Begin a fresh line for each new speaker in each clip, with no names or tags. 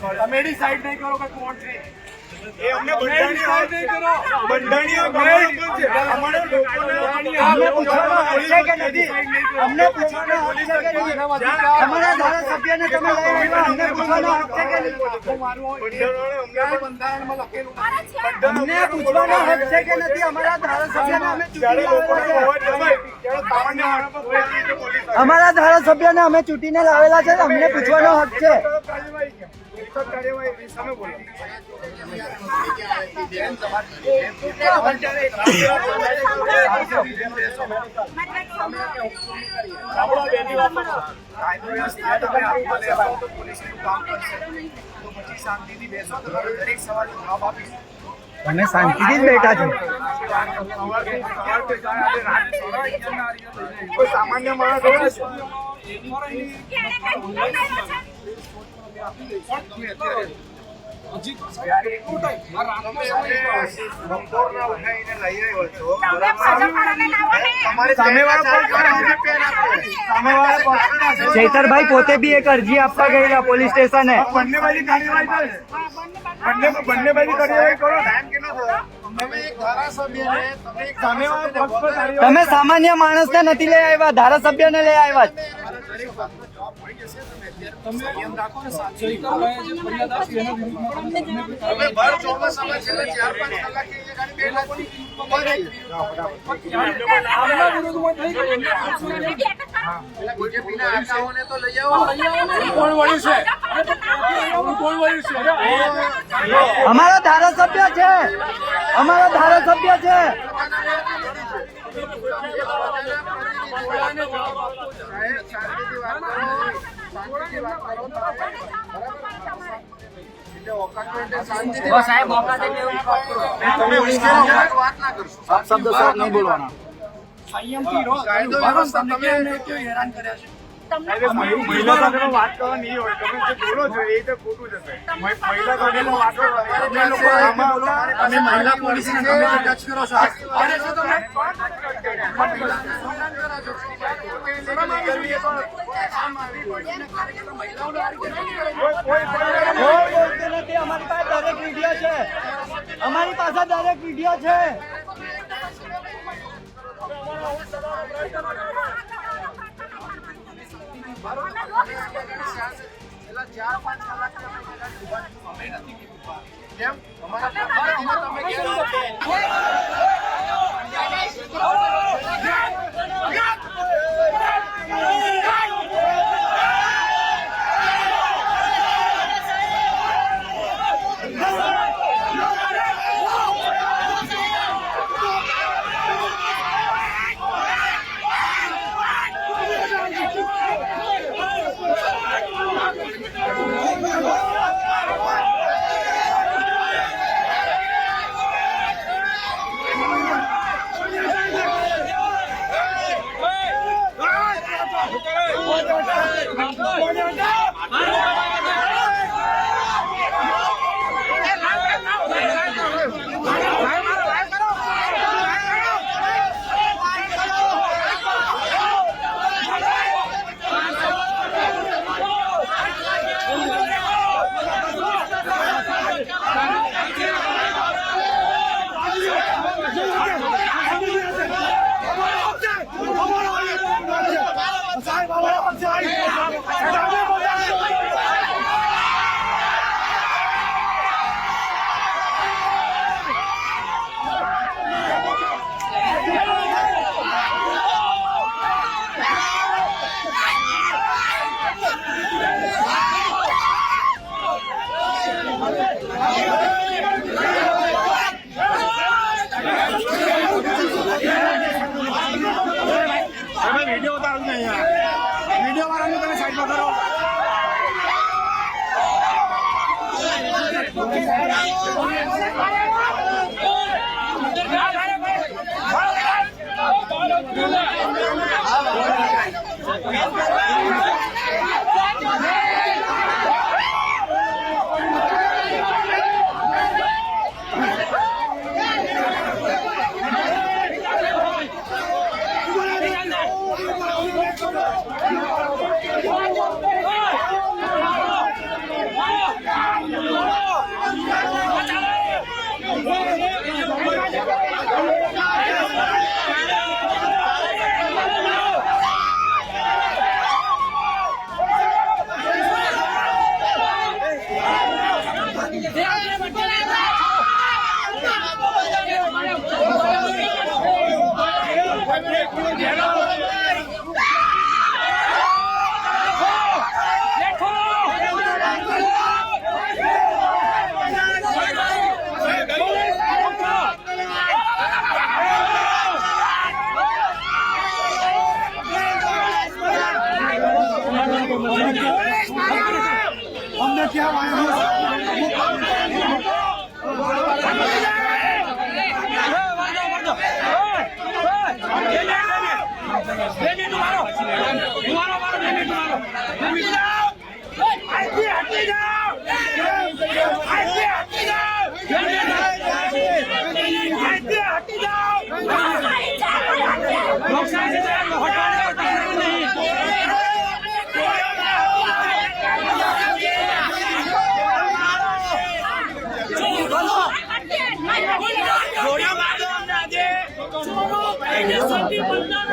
તમે ડિસાઈડ નહીં કરો કે કોણ છે
એ અમને. અમારે લોકોને
અમને પૂછવાનો હક છે કે નથી. અમને પૂછવાનો હક છે કે નથી. અમારા ધારાસભ્યને તમે અમને પૂછવાનો હક છે કે નથી.
બંધારણમાં લખેલું નથી.
અમને પૂછવાનો હક છે. કે નથી. અમારા ધારાસભ્યને અમે અમારા ધારાસભ્યને અમે ચૂંટીને લાવેલા છે. અમને પૂછવાનો હક છે.
કાર્યવાહી સામે બોલો.
તમે શાંતિથી
જ બેઠા છે.
સામાન્ય માણસ પણ તમે બપોરના
ચૈતરભાઈ પોતે બી એક અરજી આપવા ગયેલા પોલીસ સ્ટેશને.
બંને બાજુ કાર્યવાહી બંને બંને બાજુ કાર્યવાહી કરો.
તમે
સામાન્ય માણસ માણસને નથી લઈ આવ્યા ધારાસભ્યને લઈ આવ્યા
તમે અત્યારે સંયમ રાખો તમે ભર ચોમાસામાં છેલ્લા ચાર પાંચ કલાકથી એ ગાડી બેઠા છો. પેલા બીજેપીના આકાઓને તો લઈ આવો.
કોણ વળ્યું છે? કોણ વળ્યું છે?
અમારા ધારાસભ્ય છે. અમારા ધારાસભ્ય છે.
સાહેબ.
સંયમથી રહો
કાયદો વ્યવસ્થા તમે
હેરાન કર્યા છે
મહિલા સાથેનો વાત કરવાની હોય તમે જે બોલો છો એ રીતે ખોટું જશે મહિલા વાત કરવાની તમે
તમે ટચ કરો છો તમે
અમારી પાસે દરેક વીડિયો છે અમારી પાસે દરેક વીડિયો છે
કેમ? અમારા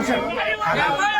ઓ ભાઈ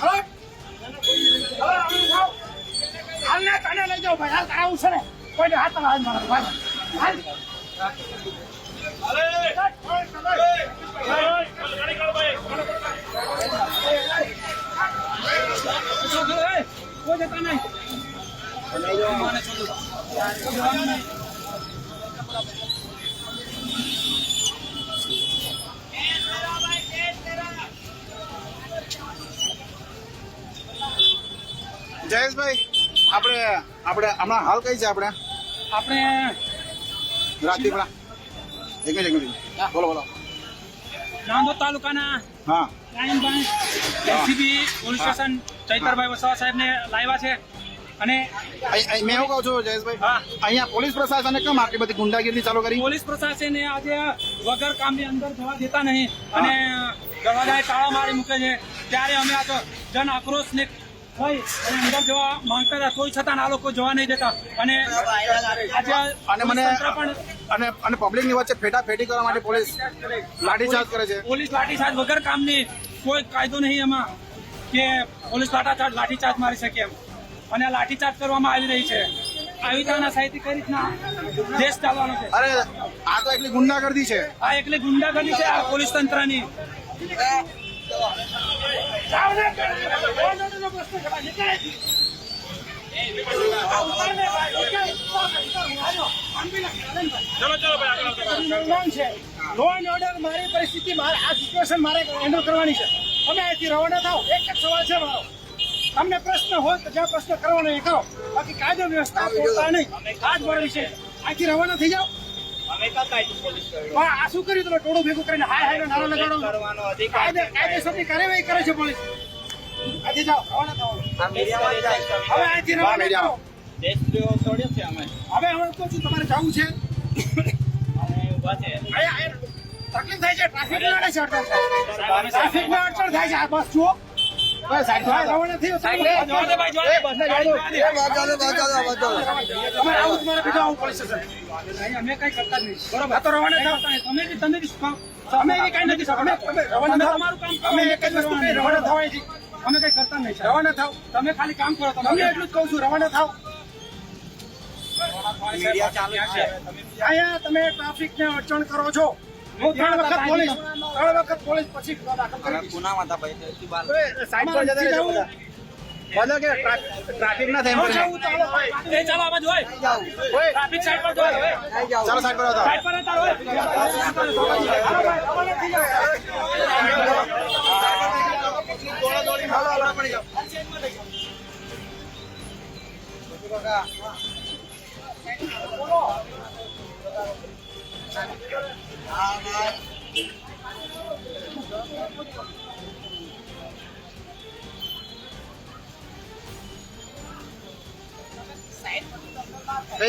હાલ. કોઈને હાથ મારો ભાઈ હાલ
જયેશભાઈ આપણે હમણાં હાલ કઈ છે આપણે?
આપણે
રાજપીપળા એક મિનિટ એક મિનિટ. બોલો બોલો.
નાંદોદ તાલુકાના
હા.
Crime branch ACB police station Chaitarbhai Vasava સાહેબને લાવ્યા છે. અને
મેં એવું કહું છું જયેશભાઈ
હા.
અહીંયા પોલીસ પ્રશાસને કેમ આટલી બધી ગુંડાગીરી ચાલુ કરી?
પોલીસ પ્રશાસને આજે વગર કામની અંદર જવા દેતા નહીં અને દરવાજાએ તાળા મારી મૂકે છે. ત્યારે અમે આ તો જન આક્રોશને હોય અને અંદર જવા માંગતા હતા કોઈ છતાં આ લોકો જવા નહીં દેતા. અને
અને મને અને અને પબ્લિકની વચ્ચે ફેટાફેટી કરવા માટે પોલીસ લાઠીચાર્જ કરે છે.
પોલીસ લાઠીચાર્જ વગર કામની કોઈ કાયદો નહીં એમાં કે પોલીસ લાઠીચાર્જ લાઠીચાર્જ મારી શકે એમ. અને આ લાઠીચાર્જ કરવામાં આવી રહી છે. આવી રીતના સાહિત્ય કઈ રીતના દેશ ચાલવાનો છે?
અરે આ તો એટલી ગુંડાગર્દી છે.
આ એકલી ગુંડાગર્દી છે આ પોલીસ તંત્રની.
ઓર્ડર મારી પરિસ્થિતિ મારે આ સિચ્યુએશન મારે હેન્ડલ કરવાની છે. તમે અહીંથી રવાના થાવ એક જ સવાલ છે મારો. તમને પ્રશ્ન હોય તો જ્યાં પ્રશ્ન કરવાનો એ કરો. બાકી કાયદો વ્યવસ્થા નહીં. આ જ છે. અહીંથી રવાના થઈ જાઓ. પણ આ શું કર્યું તમે? ટોળું ભેગું કરીને હાય હાય નારો લગાડો. કાયદે કાયદેસરની કાર્યવાહી કરે છે પોલીસ. અહીંથી જાઓ રવાના થાઓ. હવે અહીંથી રવાના થાઓ. હવે હવે છું તમારે જવું છે. તકલીફ થાય છે ટ્રાફિક અડચણ થાય ટ્રાફિક અડચણ થાય છે. આ બસ જુઓ. બસ સાઈડ રવાના થયો
જવા દે ભાઈ, જવા દે.
તમારે આવું જ મારે બીજું આવું પડશે
અહીં અમે કઈ કરતા જ નહીં. બરોબર?
તો રવાના થાવ
તમે બી તમે બી શું
અમે એવી કઈ નથી અમે રવાના
તમારું કામ
અમે એક જ વસ્તુ રવાના થવાય છે
અમે કઈ કરતા નહીં
રવાના થાવ.
તમે ખાલી કામ કરો
તમને એટલું જ કહું છું રવાના થાવ. અહીંયા તમે ટ્રાફિકને અડચણ કરો છો. હું ત્રણ વખત પોલીસ ત્રણ વખત પોલીસ પછી ગુનો દાખલ કરી
સાઈડ પર જતા રહેજો બધા. બોલો કે ટ્રા- ટ્રાફિક ના થાય
ચાલો ભાઈ.
એ ચાલો આ બાજુ હોય. ટ્રાફિક સાઈડ પર જો હોય.
ચાલો સાઈડ પર
સાઈડ પર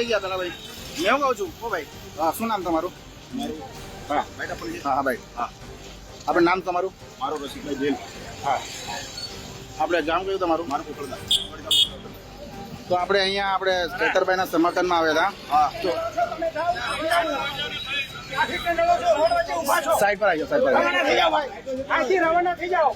થઈ ગયા પેલા ભાઈ. મેં હું કહું છું? ઓ ભાઈ હા શું નામ તમારું? હા. હા હા ભાઈ હા. આપણે નામ તમારું?
મારો રસિકભાઈ જેલ
હા. આપણે ગામ કયું તમારું?
મારું કોકળદા
તો આપણે અહીંયા આપણે ખેતરભાઈના સમર્થનમાં આવ્યા હતા.
હા.
તો. સાઈડ પર આવી જાઓ સાઈડ પર આવી
રવાના થઈ જાઓ. ભાઈ. રવાના થઈ જાઓ.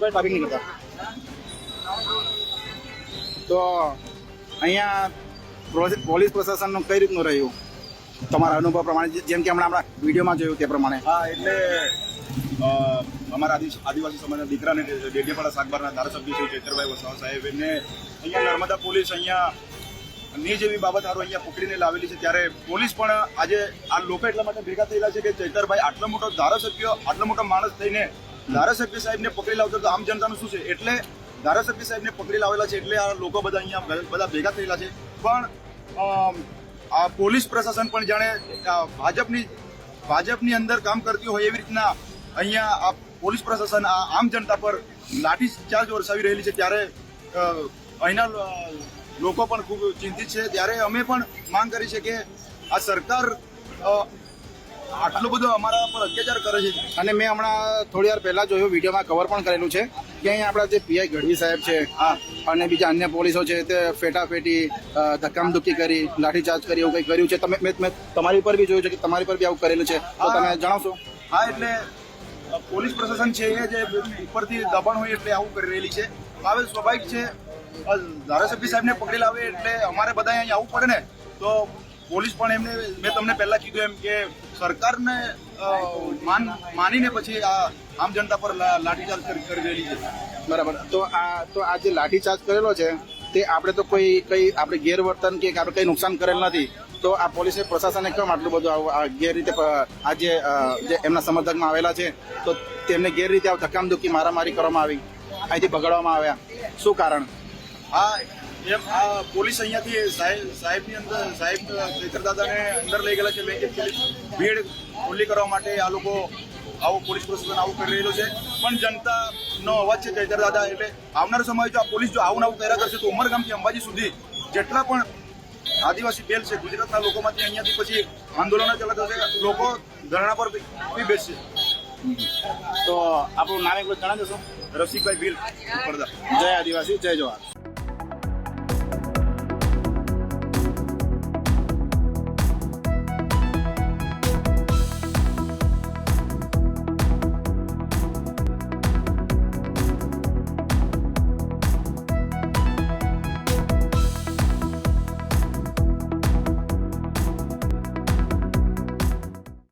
ટ્રાફિક નહીં તો અહીંયા પોલીસ પ્રશાસનનું કઈ રીતનું રહ્યું? તમારા અનુભવ પ્રમાણે જેમ કે હમણાં આપણા વિડીયોમાં જોયું તે પ્રમાણે?
હા, એટલે અમારા આદિ- આદિવાસી સમાજના દીકરાને ડેડિયાપાડા સાગબારના ધારાસભ્ય છે ચેતરભાઈ વસાવા સાહેબ, એમને અહીંયા નર્મદા પોલીસ અહીંયા ની જેવી બાબત હારું અહીંયા પકડીને લાવેલી છે. ત્યારે પોલીસ પણ આજે આ લોકો એટલા માટે ભેગા થયેલા છે કે ચૈતરભાઈ આટલો મોટો ધારાસભ્ય, આટલો મોટો માણસ થઈને ધારાસભ્ય સાહેબને પકડી લાવતો તો આમ જનતાનું શું છે? એટલે ધારાસભ્ય સાહેબને પકડી લાવેલા છે એટલે આ લોકો બધા અહીંયા બધા ભેગા થયેલા છે. પણ આ પોલીસ પ્રશાસન પણ જાણે ભાજપની ભાજપની અંદર કામ કરતી હોય એવી રીતના અહીંયા આ પોલીસ પ્રશાસન આ આમ જનતા પર લાઠી ચાર્જ વરસાવી રહેલી છે. ત્યારે અહીંના લોકો પણ ખૂબ ચિંતિત છે. ત્યારે અમે પણ માંગ કરી છે કે આ સરકાર આટલો બધો અમારા પર અત્યાચાર કરે છે.
અને મેં હમણાં થોડી વાર પહેલાં જોયું વિડીયોમાં કવર પણ કરેલું છે કે અહીંયા આપણા જે પીઆઈ ગઢવી સાહેબ છે
હા.
અને બીજા અન્ય પોલીસો છે તે ફેટાફેટી ધક્કામધુક્કી કરી લાઠીચાર્જ કરી એવું કંઈ કર્યું છે. તમે મેં મેં તમારી પર બી જોયું છે કે તમારી પર બી આવું કરેલું છે. તો તમે જણાવશો?
હા એટલે પોલીસ પ્રશાસન છે એ જે ઉપરથી દબાણ હોય એટલે આવું કરી રહેલી છે. હવે સ્વાભાવિક છે ધારાસભ્ય સાહેબને પકડી લાવે એટલે અમારે બધા અહીંયા આવવું પડે ને, તો પોલીસ પણ એમને, મેં તમને પહેલા કીધું એમ કે સરકારને માન, માનીને પછી આ આમ જનતા પર લાઠીચાર્જ કરી રહેલી છે.
બરાબર. તો આ તો આ જે લાઠીચાર્જ કરેલો છે, તે આપણે તો કોઈ, કઈ, આપણે ગેરવર્તન કે આપણે કંઈ નુકસાન કરેલ નથી, તો આ પોલીસે પ્રશાસને કેમ આટલું બધું ગેરરીતે આ જે એમના સમર્થકમાં આવેલા છે, તો તેમને ગેરરીતે ધક્કામધુક્કી મારામારી કરવામાં આવી, અહીંથી ભગાડવામાં આવ્યા. શું કારણ?
હા એમ આ પોલીસ અહીંયાથી સાહેબ સાહેબની અંદર સાહેબ ચૈતર દાદાને અંદર લઈ ગયેલા છે. કે ભીડ ખુલ્લી કરવા માટે આ લોકો આવું પોલીસ પ્રશાસન આવું કરી રહેલું છે. પણ જનતાનો અવાજ છે ચૈતર દાદા એટલે આવનાર સમય જો આ પોલીસ જો આવું ને આવું કર્યા કરશે તો ઉમરગામથી અંબાજી સુધી જેટલા પણ આદિવાસી બેલ છે ગુજરાતના લોકોમાંથી અહીંયાથી પછી આંદોલન ચાલતા થશે લોકો ધરણા પર બી બી બેસશે.
તો આપણું નામ એક જણાવી દેશો
રસિકભાઈ ભીલ. પડદા
જય આદિવાસી જય જવાહર.